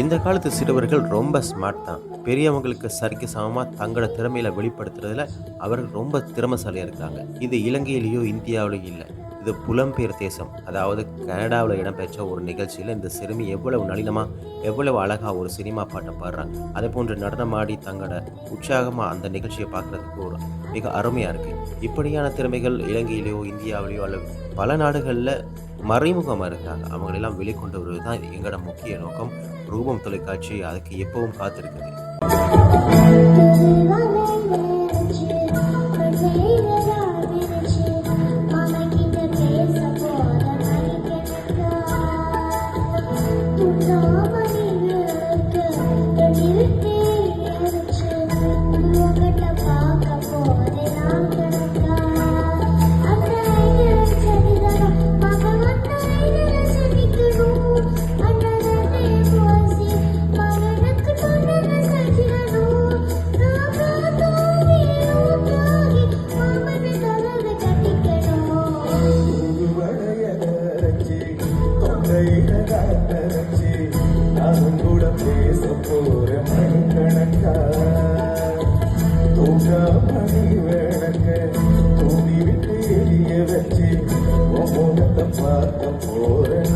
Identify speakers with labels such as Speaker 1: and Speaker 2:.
Speaker 1: இந்த காலத்து சிறுவர்கள் ரொம்ப ஸ்மார்ட் தான். பெரியவங்களுக்கு சரிக்கு சமமாக தங்களோட திறமையில வெளிப்படுத்துறதுல அவர்கள் ரொம்ப திறமைசாலியாக இருக்காங்க. இது இலங்கையிலேயோ இந்தியாவிலேயோ இல்லை. இது புலம்பெயர் தேசம். அதாவது கனடாவில் இடம்பெற்ற ஒரு நிகழ்ச்சியில் இந்த சிறுமி எவ்வளவு நளினமாக எவ்வளவு அழகாக ஒரு சினிமா பாட்டை பாடுறாங்க. அதே போன்று நடனமாடி தங்களோட உற்சாகமாக அந்த நிகழ்ச்சியை பார்க்குறதுக்கு ஒரு மிக அருமையாக இருக்குது இப்படியான திறமைகள் இலங்கையிலேயோ இந்தியாவிலேயோ அல்லது பல நாடுகளில் மறைமுகமாக இருக்காங்க. அவங்களெல்லாம் வெளிக்கொண்டு வருவது தான் எங்களோட முக்கிய நோக்கம். ரூபம் தொலைக்காட்சி அதுக்கு எப்பவும் காத்திருக்குது
Speaker 2: போற மணிக்கணக்கா தூங்கா மணி வேணக்க தூங்கி விட்டு எரிய போறேன்.